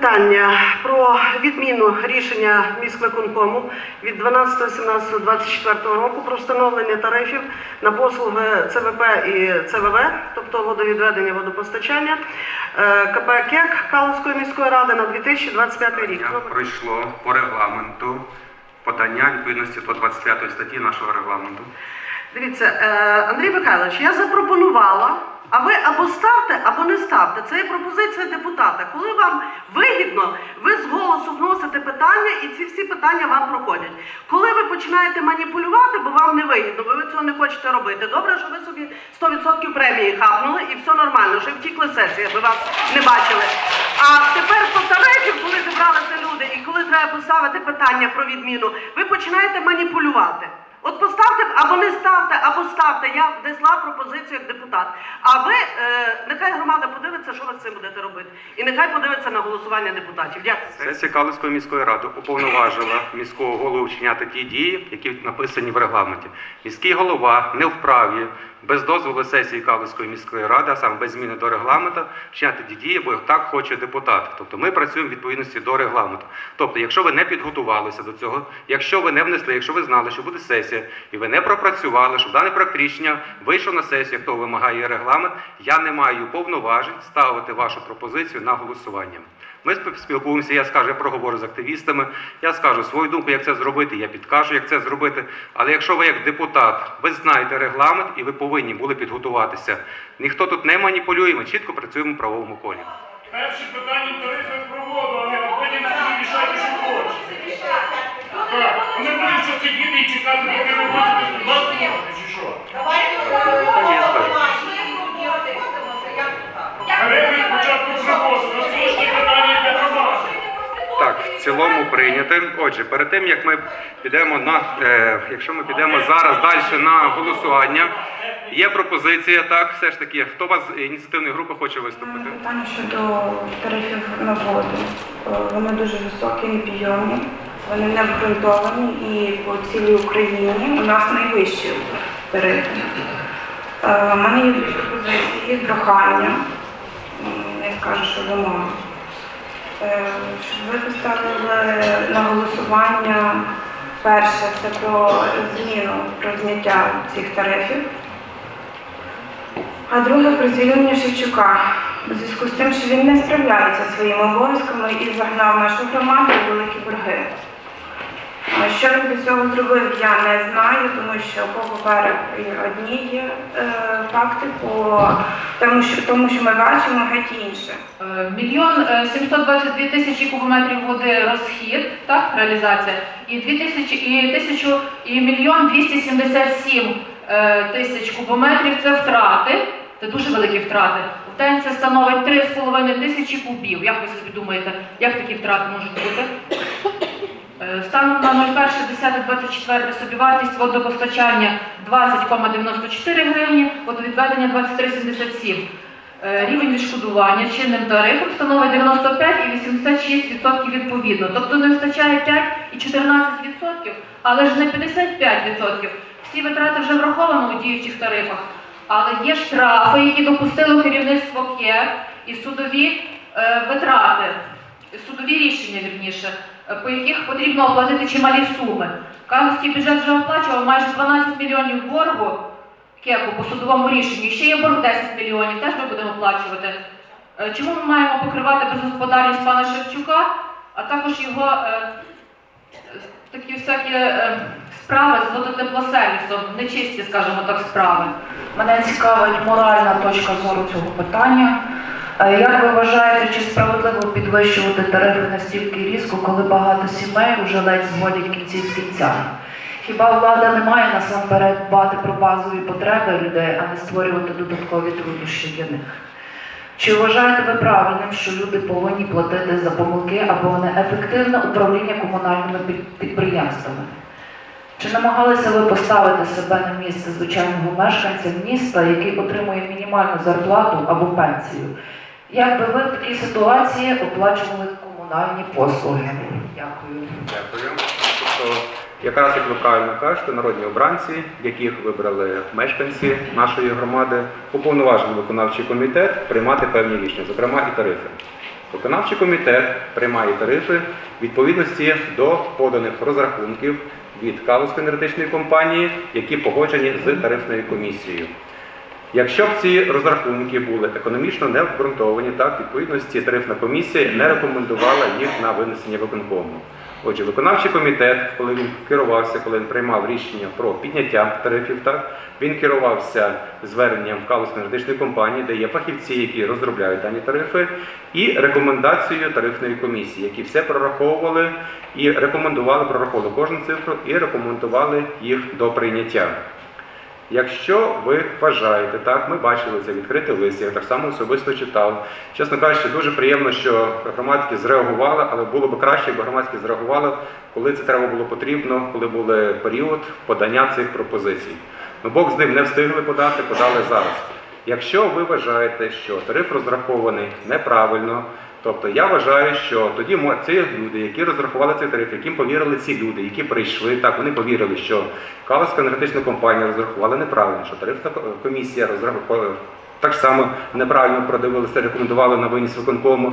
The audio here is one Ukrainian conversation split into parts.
Питання про відміну рішення міськвиконкому від 12.17.24 року про встановлення тарифів на послуги ЦВП і ЦВВ, тобто водовідведення водопостачання е, КП КЕК Калинської міської ради на 2025 рік. Пройшло по регламенту подання відповідності до 25 статті нашого регламенту. Дивіться, е, Андрій Михайлович, я запропонувала, а ви або ставте, або не ставте. Це є пропозиція депутата. Коли вам вигідно, ви з голосу вносите питання, і ці всі питання вам проходять. Коли ви починаєте маніпулювати, бо вам не вигідно, бо ви цього не хочете робити. Добре, що ви собі 100% премії хапнули і все нормально, що втікли сесії, аби вас не бачили. А тепер по тарифів, коли зібралися люди, і коли треба поставити питання про відміну, ви починаєте маніпулювати. От поставте або не ставте, або ставте. Я внесла пропозицію як депутат. А ви е, нехай громада подивиться, що ви з цим будете робити. І нехай подивиться на голосування депутатів. Дякую. Сесія Калицької міської ради уповноважила міського голову вчиняти ті дії, які написані в регламенті. Міський голова не вправі без дозволу сесії Калицької міської ради, а саме без зміни до регламенту, вчиняти ті дії, бо так хоче депутат. Тобто ми працюємо в відповідності до регламенту. Тобто, якщо ви не підготувалися до цього, якщо ви не внесли, якщо ви знали, що буде сесія, і ви не пропрацювали, щоб даний проект рішення вийшов на сесію, того вимагає регламент, я не маю повноважень ставити вашу пропозицію на голосування. Ми спі- спілкуємося, я скажу, я проговорю з активістами, я скажу свою думку, як це зробити, я підкажу, як це зробити. Але якщо ви як депутат, ви знаєте регламент і ви повинні були підготуватися. Ніхто тут не маніпулює, ми чітко працюємо в правовому колі. Перше питання тарифи про воду, а не потім собі що хочете. Так, ми будемо що сидіти і чекати, поки ви будете слухати, чи що? Тарифи спочатку про насущні питання для громади. Так, в цілому прийняти. Отже, перед тим як ми підемо на е, якщо ми підемо зараз далі на голосування, є пропозиція. Так, все ж таки, хто у вас з ініціативної групи хоче виступити? Питання щодо тарифів на воду. Е, Вони дуже високі, непідйомні, вони не обґрунтовані і по цілій Україні у нас найвищі тарифи. Е, У мене є дві пропозиції, прохання, не скажу, що вимоги. Е, Щоб ви поставили на голосування перше це про зміну про зняття цих тарифів. А друге про звільнення Шевчука у зв'язку з тим, що він не справляється своїми обов'язками і загнав нашу громаду у великі борги. А Що він для цього зробив, я не знаю, тому що по паперах одні є е, факти, по тому що, тому, що ми бачимо геть інше. Е, Мільйон е, 722 тисячі кубометрів води розхід, так, реалізація, і 2 тисячі, і тисячу, і мільйон 277 е, тисяч кубометрів це втрати, це дуже великі втрати. В день це становить 3,5 тисячі кубів. Як ви собі думаєте, як такі втрати можуть бути? Станом на 01.10.24 собівартість водопостачання 20,94 гривні, водовідведення 23,77. Е, Рівень відшкодування чинним тарифом становить 95 і 86% відповідно. Тобто не вистачає 5 і 14%, але ж не 55%. Всі витрати вже враховано у діючих тарифах. Але є штрафи, які допустило керівництво КЕК і судові е, витрати, судові рішення вірніше, е, по яких потрібно оплатити чималі суми. Калузький бюджет вже оплачував майже 12 мільйонів боргу кеку по судовому рішенню. Ще є борг 10 мільйонів, теж ми будемо оплачувати. Е, Чому ми маємо покривати безгосподарність пана Шевчука, а також його е, е, такі всякі е, справи з водотеплосервісом, нечисті, скажімо так, справи. Мене цікавить моральна точка зору цього питання. Як ви вважаєте, чи справедливо підвищувати тарифи настільки різко, коли багато сімей вже ледь зводять кінці з кінцями? Хіба влада не має насамперед дбати про базові потреби людей, а не створювати додаткові труднощі для них? Чи вважаєте ви правильним, що люди повинні платити за помилки або неефективне управління комунальними підприємствами? Чи намагалися ви поставити себе на місце звичайного мешканця міста, який отримує мінімальну зарплату або пенсію? Як би ви в такій ситуації оплачували комунальні послуги? Дякую. Дякую. Тобто, якраз як ви правильно кажете, народні обранці, яких вибрали мешканці нашої громади, уповноважений виконавчий комітет приймати певні рішення, зокрема і тарифи. Виконавчий комітет приймає тарифи відповідності до поданих розрахунків від Калузької енергетичної компанії, які погоджені з тарифною комісією. Якщо б ці розрахунки були економічно не обґрунтовані, так відповідності тарифна комісія не рекомендувала їх на винесення виконкому. Отже, виконавчий комітет, коли він керувався, коли він приймав рішення про підняття тарифів, так він керувався зверненням Калузької енергетичної компанії, де є фахівці, які розробляють дані тарифи, і рекомендацією тарифної комісії, які все прораховували і рекомендували, прораховували кожну цифру і рекомендували їх до прийняття. Якщо ви вважаєте, так, ми бачили це відкритий лист, я так само особисто читав. Чесно кажучи, дуже приємно, що громадські зреагували, але було б краще, якби громадські зреагували, коли це треба було потрібно, коли був період подання цих пропозицій. Ну, Бог з ним не встигли подати, подали зараз. Якщо ви вважаєте, що тариф розрахований неправильно, тобто я вважаю, що тоді ці люди, які розрахували цей тариф, яким повірили ці люди, які прийшли, так вони повірили, що Каловська енергетична компанія розрахувала неправильно, що тарифна ко- комісія розрахувала так само неправильно продивилися, рекомендували на виніс виконкому.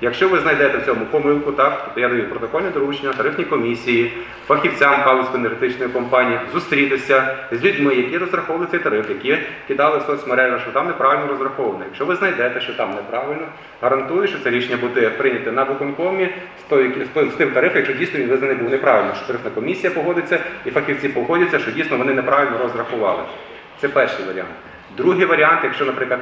Якщо ви знайдете в цьому помилку, так то я даю протокольне доручення тарифній комісії, фахівцям Калузької енергетичної компанії зустрітися з людьми, які розраховували цей тариф, які кидали в соцмережі, що там неправильно розраховано. Якщо ви знайдете, що там неправильно, гарантую, що це рішення буде прийнято на виконкомі з тим тарифом, якщо дійсно він визнаний був неправильно, що тарифна комісія погодиться і фахівці погодяться, що дійсно вони неправильно розрахували. Це перший варіант. Другий варіант, якщо, наприклад,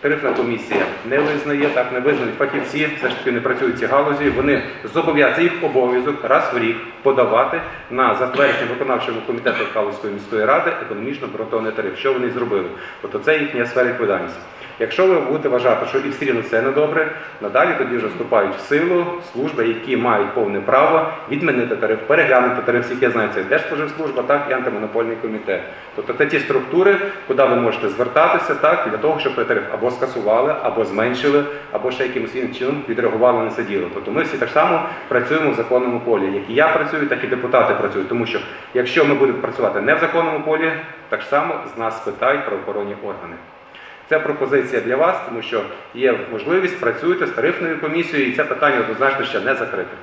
тарифна комісія не визнає, так не визнають фахівці, все ж таки не працюють ці галузі, вони зобов'язані їх обов'язок раз в рік подавати на затвердження виконавчого комітету Калузької міської ради економічно обґрунтований тариф. Що вони зробили? Тобто це їхня сфера відповідальності. Якщо ви будете вважати, що і все рівно це недобре, надалі тоді вже вступають в силу служби, які мають повне право відмінити тариф, переглянути тариф, як я знаю, Держспоживслужба, так і антимонопольний комітет. Тобто це ті структури, куди ви можете звертатися, так для того, щоб тариф або скасували, або зменшили, або ще якимось іншим чином відреагували на це діло. Тобто ми всі так само працюємо в законному полі. Як і я працюю, так і депутати працюють. Тому що якщо ми будемо працювати не в законному полі, так само з нас питають правоохоронні органи. Це пропозиція для вас, тому що є можливість працюєте з тарифною комісією, і це питання однозначно ще не закрите.